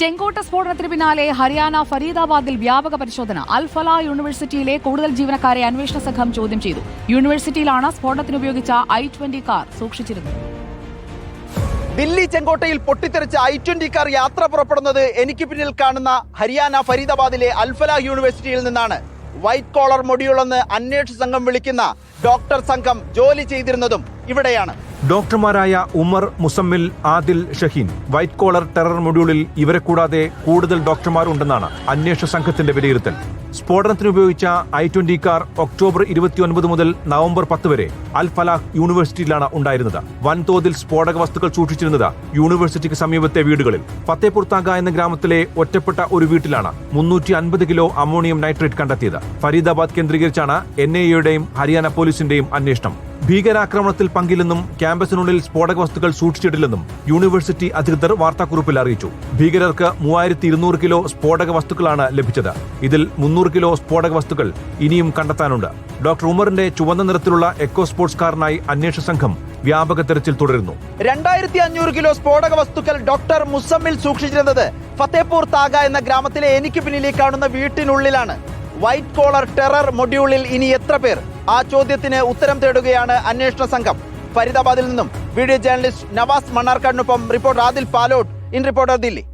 ചെങ്കോട്ട സ്ഫോടനത്തിന് പിന്നാലെ ഹരിയാന ഫരീദാബാദിൽ വ്യാപക പരിശോധന. അൽഫല യൂണിവേഴ്സിറ്റിയിലെ കൂടുതൽ ജീവനക്കാരെ അന്വേഷണ സംഘം ചോദ്യം ചെയ്തു. യൂണിവേഴ്സിറ്റിയിലാണ് സ്ഫോടനത്തിന് ഉപയോഗിച്ച ഐ ട്വന്റി കാർ സൂക്ഷിച്ചിരുന്നത്. ദില്ലി ചെങ്കോട്ടയിൽ പൊട്ടിത്തെറിച്ച ഐ ട്വന്റി കാർ യാത്ര പുറപ്പെടുന്നത് എനിക്ക് പിന്നിൽ കാണുന്ന ഹരിയാന ഫരീദാബാദിലെ അൽഫല യൂണിവേഴ്സിറ്റിയിൽ നിന്നാണ്. വൈറ്റ് കോളർ മൊഡ്യൂൾ എന്ന് അന്വേഷണ സംഘം വിളിക്കുന്ന ഡോക്ടർ സംഘം ജോലി ചെയ്തിരുന്നതും ഇവിടെയാണ്. ഡോക്ടർമാരായ Umar Muzammil Adil Shaheen. White collar terror മൊഡ്യൂളിൽ ഇവരെ കൂടാതെ കൂടുതൽ ഡോക്ടർമാരുണ്ടെന്നാണ് അന്വേഷണ സംഘത്തിന്റെ വിലയിരുത്തൽ. സ്ഫോടനത്തിന് ഉപയോഗിച്ച ഐ ട്വന്റി കാർ ഒക്ടോബർ ഇരുപത്തിയൊൻപത് മുതൽ നവംബർ പത്ത് വരെ അൽ ഫലാഹ് യൂണിവേഴ്സിറ്റിയിലാണ് ഉണ്ടായിരുന്നത്. വൻതോതിൽ സ്ഫോടക വസ്തുക്കൾ സൂക്ഷിച്ചിരുന്നത് യൂണിവേഴ്സിറ്റിക്ക് സമീപത്തെ വീടുകളിൽ. ഫത്തേപൂർ എന്ന ഗ്രാമത്തിലെ ഒറ്റപ്പെട്ട ഒരു വീട്ടിലാണ് മുന്നൂറ്റി അൻപത് കിലോ അമോണിയം നൈട്രേറ്റ് കണ്ടെത്തിയത്. ഫരീദാബാദ് കേന്ദ്രീകരിച്ചാണ് എൻ ഐ എയുടെയും ഹരിയാന പോലീസിന്റെയും അന്വേഷണം. ഭീകരാക്രമണത്തിൽ പങ്കില്ലെന്നും ക്യാമ്പസിനുള്ളിൽ സ്ഫോടക വസ്തുക്കൾ സൂക്ഷിച്ചിട്ടില്ലെന്നും യൂണിവേഴ്സിറ്റി അധികൃതർ വാർത്താക്കുറിപ്പിൽ അറിയിച്ചു. ഭീകരർക്ക് മൂവായിരത്തി ഇരുന്നൂറ് കിലോ സ്ഫോടക വസ്തുക്കളാണ് ലഭിച്ചത്. ഇതിൽ മുന്നൂറ് കിലോ സ്ഫോടക വസ്തുക്കൾ ഇനിയും കണ്ടെത്താനുണ്ട്. ഡോക്ടർ ഉമറിന്റെ ചുവന്ന നിറത്തിലുള്ള എക്കോ സ്പോർട്സ് കാറിനായി അന്വേഷണ സംഘം വ്യാപക തെരച്ചിൽ തുടരുന്നു. രണ്ടായിരത്തി അഞ്ഞൂറ് കിലോ സ്ഫോടക വസ്തുക്കൾ ഡോക്ടർ മുസമ്മിൽ സൂക്ഷിച്ചിരുന്നത് ഫത്തേപൂർ താഗ എന്ന ഗ്രാമത്തിലെ എനിക്ക് പിന്നിലെ കാണുന്ന വീട്ടിനുള്ളിലാണ്. വൈറ്റ് കോളർ ടെറർ മൊഡ്യൂളിൽ ഇനി എത്ര പേർ? ആ ചോദ്യത്തിന് ഉത്തരം തേടുകയാണ് അന്വേഷണ സംഘം. ഫരീദാബാദിൽ നിന്നും. Video journalist Nawaz മണ്ണാർക്കാടിനൊപ്പം reporter Adil Palott. In reporter Delhi.